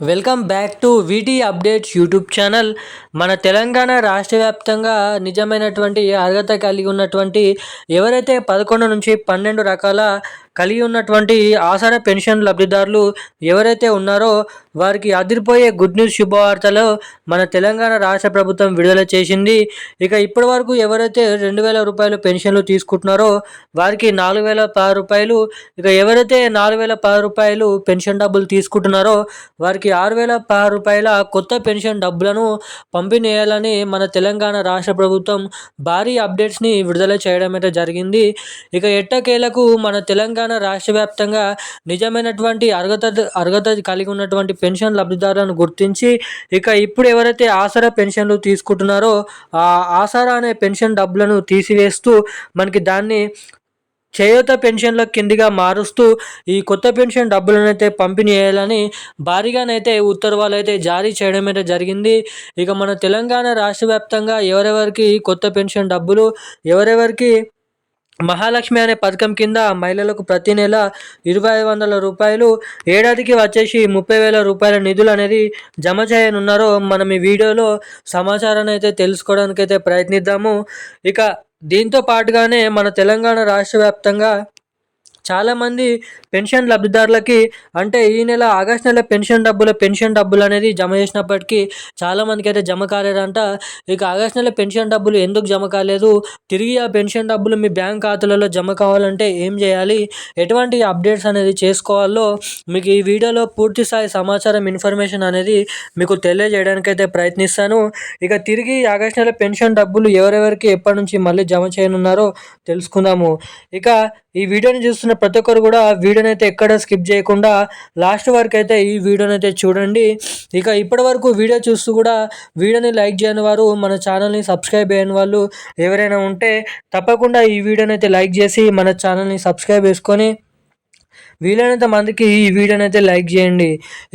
Welcome back to VT updates YouTube channel. మన తెలంగాణ రాష్ట్ర వ్యాప్తంగా నిజమైనటువంటి అర్హత కలిగి ఉన్నటువంటి ఎవరైతే పదకొండు నుంచి పన్నెండు రకాల కలిగి ఉన్నటువంటి ఆసర పెన్షన్ లబ్ధిదారులు ఎవరైతే ఉన్నారో వారికి అదిరిపోయే గుడ్ న్యూస్ శుభవార్తలు మన తెలంగాణ రాష్ట్ర ప్రభుత్వం విడుదల చేసింది. ఇక ఇప్పటి వరకు ఎవరైతే రెండు వేల రూపాయలు పెన్షన్లు తీసుకుంటున్నారో వారికి నాలుగు వేల పది రూపాయలు ఇక ఎవరైతే నాలుగు వేల పది రూపాయలు పెన్షన్ డబ్బులు తీసుకుంటున్నారో వారికి ఆరు వేల పది రూపాయల కొత్త పెన్షన్ డబ్బులను పంపిణీ చేయాలని మన తెలంగాణ రాష్ట్ర ప్రభుత్వం భారీ అప్డేట్స్ని విడుదల చేయడం అయితే జరిగింది. ఇక ఎట్టకేలకు మన తెలంగాణ రాష్ట్ర వ్యాప్తంగా నిజమైనటువంటి అర్హత అర్హత కలిగి ఉన్నటువంటి పెన్షన్ లబ్ధిదారులను గుర్తించి ఇక ఇప్పుడు ఎవరైతే ఆసరా పెన్షన్లు తీసుకుంటున్నారో ఆ ఆసరా అనే పెన్షన్ డబ్బులను తీసివేస్తూ మనకి దాన్ని చేయూత పెన్షన్ల కిందిగా మారుస్తూ ఈ కొత్త పెన్షన్ డబ్బులను అయితే పంపిణీ చేయాలని భారీగానైతే ఉత్తర్వులు అయితే జారీ చేయడం అయితే జరిగింది. ఇక మన తెలంగాణ రాష్ట్ర వ్యాప్తంగా ఎవరెవరికి కొత్త పెన్షన్ డబ్బులు ఎవరెవరికి మహాలక్ష్మి అనే పథకం కింద మహిళలకు ప్రతి నెల ఇరవై ఐదు వందల రూపాయలు ఏడాదికి వచ్చేసి ముప్పై వేల రూపాయల నిధులు అనేది జమ చేయనున్నారో మనం ఈ వీడియోలో సమాచారాన్ని అయితే తెలుసుకోవడానికి అయితే ప్రయత్నిద్దాము. ఇక దీంతో పాటుగానే మన తెలంగాణ రాష్ట్ర వ్యాప్తంగా చాలామంది పెన్షన్ లబ్ధిదారులకి అంటే ఈ నెల ఆగస్ట్ నెల పెన్షన్ డబ్బుల పెన్షన్ డబ్బులు అనేది జమ చేసినప్పటికీ చాలామందికి అయితే జమ కాలేదంట. ఇక ఆగస్ట్ నెల పెన్షన్ డబ్బులు ఎందుకు జమ కాలేదు? తిరిగి ఆ పెన్షన్ డబ్బులు మీ బ్యాంక్ ఖాతాలలో జమ కావాలంటే ఏం చేయాలి? ఎటువంటి అప్డేట్స్ అనేది చేసుకోవాలో మీకు ఈ వీడియోలో పూర్తి స్థాయి సమాచారం ఇన్ఫర్మేషన్ అనేది మీకు తెలియజేయడానికి అయితే ప్రయత్నిస్తాను. ఇక తిరిగి ఆగస్ట్ నెల పెన్షన్ డబ్బులు ఎవరెవరికి ఎప్పటి నుంచి మళ్ళీ జమ చేయనున్నారో తెలుసుకుందాము. ఇక ఈ వీడియోని చూస్తున్న ప్రతి ఒక్కరు కూడా వీడియోని అయితే ఎక్కడ స్కిప్ చేయకుండా లాస్ట్ వరకు అయితే ఈ వీడియోని అయితే చూడండి. ఇక ఇప్పటి వరకు వీడియో చూస్తూ కూడా వీడియోని లైక్ చేయని వారు మన ఛానల్ని సబ్స్క్రైబ్ చేయని వాళ్ళు ఎవరైనా ఉంటే తప్పకుండా ఈ వీడియోని అయితే లైక్ చేసి మన ఛానల్ని సబ్స్క్రైబ్ చేసుకొని వీలైనంత మందికి ఈ వీడియోని అయితే లైక్ చేయండి.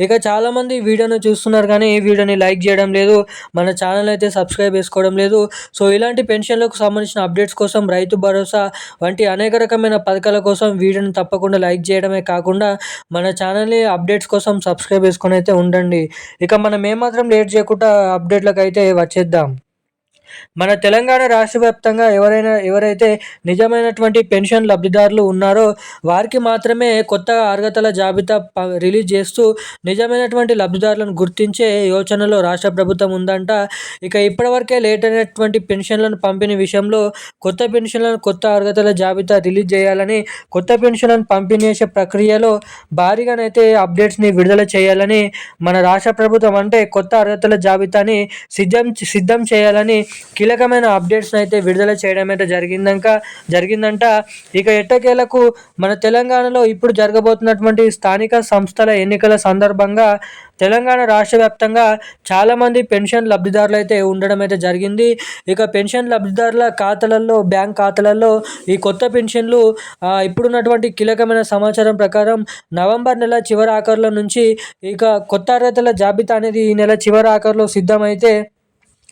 ఇక చాలామంది ఈ వీడియోని చూస్తున్నారు కానీ ఈ వీడియోని లైక్ చేయడం లేదు. మన ఛానల్ అయితే సబ్స్క్రైబ్ చేసుకోవడం లేదు. సో ఇలాంటి పెన్షన్లకు సంబంధించిన అప్డేట్స్ కోసం రైతు భరోసా వంటి అనేక రకమైన పథకాల కోసం వీడియోని తప్పకుండా లైక్ చేయడమే కాకుండా మన ఛానల్ని అప్డేట్స్ కోసం సబ్స్క్రైబ్ చేసుకొని అయితే ఉండండి. ఇక మనం ఏమాత్రం లేట్ చేయకుండా అప్డేట్లకు అయితే వచ్చేద్దాం. మన తెలంగాణ రాష్ట్ర వ్యాప్తంగా ఎవరైనా ఎవరైతే నిజమైనటువంటి పెన్షన్ లబ్ధిదారులు ఉన్నారో వారికి మాత్రమే కొత్త అర్హతల జాబితా రిలీజ్ చేస్తూ నిజమైనటువంటి లబ్ధిదారులను గుర్తించే యోచనలో రాష్ట్ర ప్రభుత్వం ఉందంట. ఇక ఇప్పటివరకే లేట్ అయినటువంటి పెన్షన్లను పంపిణీ విషయంలో కొత్త పెన్షన్లను కొత్త అర్హతల జాబితా రిలీజ్ చేయాలని కొత్త పెన్షన్లను పంపిణీ చేసే ప్రక్రియలో భారీగానైతే అప్డేట్స్ని విడుదల చేయాలని మన రాష్ట్ర ప్రభుత్వం అంటే కొత్త అర్హతల జాబితాని సిద్ధం సిద్ధం చేయాలని కీలకమైన అప్డేట్స్ని అయితే విడుదల చేయడం అయితే జరిగిందంక జరిగిందంట. ఇక ఎట్టకేలకు మన తెలంగాణలో ఇప్పుడు జరగబోతున్నటువంటి స్థానిక సంస్థల ఎన్నికల సందర్భంగా తెలంగాణ రాష్ట్ర వ్యాప్తంగా చాలామంది పెన్షన్ లబ్ధిదారులు అయితే ఉండడం అయితే జరిగింది. ఇక పెన్షన్ లబ్ధిదారుల ఖాతాలలో బ్యాంక్ ఖాతాలలో ఈ కొత్త పెన్షన్లు ఇప్పుడున్నటువంటి కీలకమైన సమాచారం ప్రకారం నవంబర్ నెల చివరి ఆఖరుల నుంచి ఇక కొత్త అర్హతల జాబితా అనేది ఈ నెల చివరి ఆఖరులో సిద్ధమైతే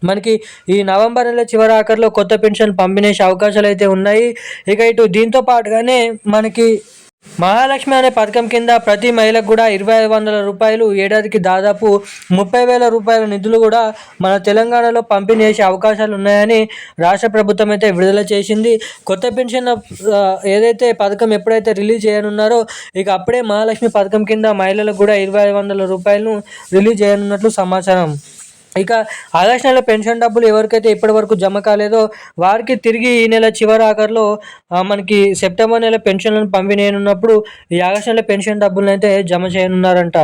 మనకి ఈ నవంబర్ నెల చివరి ఆఖరిలో కొత్త పెన్షన్ పంపిణేసే అవకాశాలు అయితే ఉన్నాయి. ఇక ఇటు దీంతో పాటుగానే మనకి మహాలక్ష్మి అనే పథకం కింద ప్రతి మహిళకు కూడా ఇరవై ఐదు వందల రూపాయలు ఏడాదికి దాదాపు ముప్పై వేల రూపాయల నిధులు కూడా మన తెలంగాణలో పంపిణీ చేసే అవకాశాలు ఉన్నాయని రాష్ట్ర ప్రభుత్వం అయితే విడుదల చేసింది. కొత్త పెన్షన్ ఏదైతే పథకం ఎప్పుడైతే రిలీజ్ చేయనున్నారో ఇక అప్పుడే మహాలక్ష్మి పథకం కింద మహిళలకు కూడా ఇరవై ఐదు వందల రూపాయలను రిలీజ్ చేయనున్నట్లు సమాచారం. ఇక ఆగస్ట్ నెల పెన్షన్ డబ్బులు ఎవరికైతే ఇప్పటి వరకు జమ కాలేదో వారికి తిరిగి ఈ నెల చివరి ఆఖరిలో మనకి సెప్టెంబర్ నెల పెన్షన్లను పంపిణీనున్నప్పుడు ఈ ఆగస్ట్ నెల పెన్షన్ డబ్బులను అయితే జమ చేయనున్నారంట.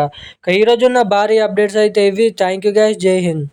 ఈ రోజున్న భారీ అప్డేట్స్ అయితే ఇవి. థ్యాంక్ యూ గైస్ జై హింద్.